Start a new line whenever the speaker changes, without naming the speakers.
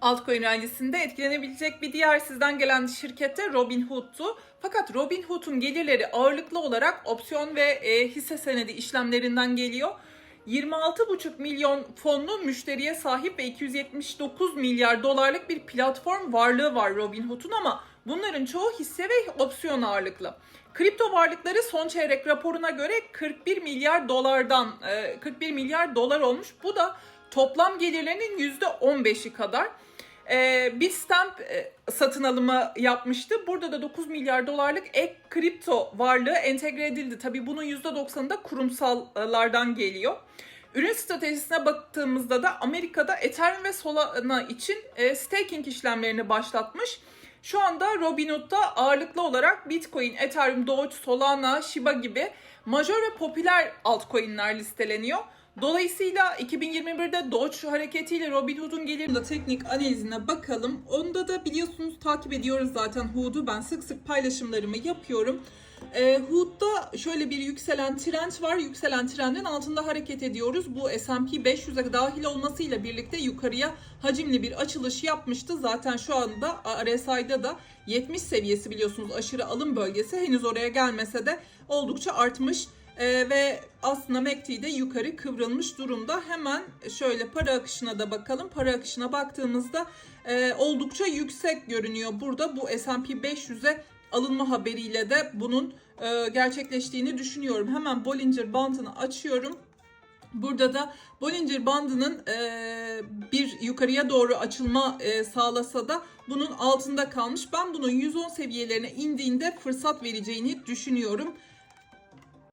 Altcoin rallisinde etkilenebilecek bir diğer sizden gelen şirket de Robinhood'tu. Fakat Robinhood'un gelirleri ağırlıklı olarak opsiyon ve e, hisse senedi işlemlerinden geliyor. 26,5 milyon fonlu müşteriye sahip ve 279 milyar dolarlık bir platform varlığı var Robinhood'un ama bunların çoğu hisse ve opsiyon ağırlıklı. Kripto varlıkları son çeyrek raporuna göre 41 milyar dolardan e, 41 milyar dolar olmuş. Bu da toplam gelirlerinin %15'i kadar. Ee, Bitstamp e, satın alımı yapmıştı. Burada da 9 milyar dolarlık ek kripto varlığı entegre edildi. Tabii bunun %90'ı da kurumsallardan geliyor. Ürün stratejisine baktığımızda da Amerika'da Ethereum ve Solana için e, staking işlemlerini başlatmış. Şu anda Robinhood'da ağırlıklı olarak Bitcoin, Ethereum, Doge, Solana, Shiba gibi majör ve popüler altcoin'ler listeleniyor. Dolayısıyla 2021'de Doge hareketiyle Robinhood'un gelirinde teknik analizine bakalım. Onda da biliyorsunuz takip ediyoruz zaten Hood'u. Ben sık sık paylaşımlarımı yapıyorum. E, Hood'da şöyle bir yükselen trend var. Yükselen trendin altında hareket ediyoruz. Bu S&P 500'e dahil olmasıyla birlikte yukarıya hacimli bir açılış yapmıştı. Zaten şu anda RSI'da da 70 seviyesi biliyorsunuz aşırı alım bölgesi. Henüz oraya gelmese de oldukça artmış. Ee, ve aslında MACD de yukarı kıvrılmış durumda. Hemen şöyle para akışına da bakalım. Para akışına baktığımızda e, oldukça yüksek görünüyor burada. Bu S&P 500'e alınma haberiyle de bunun e, gerçekleştiğini düşünüyorum. Hemen Bollinger Bandını açıyorum. Burada da Bollinger Bandı'nın e, bir yukarıya doğru açılma e, sağlasa da bunun altında kalmış. Ben bunun 110 seviyelerine indiğinde fırsat vereceğini düşünüyorum.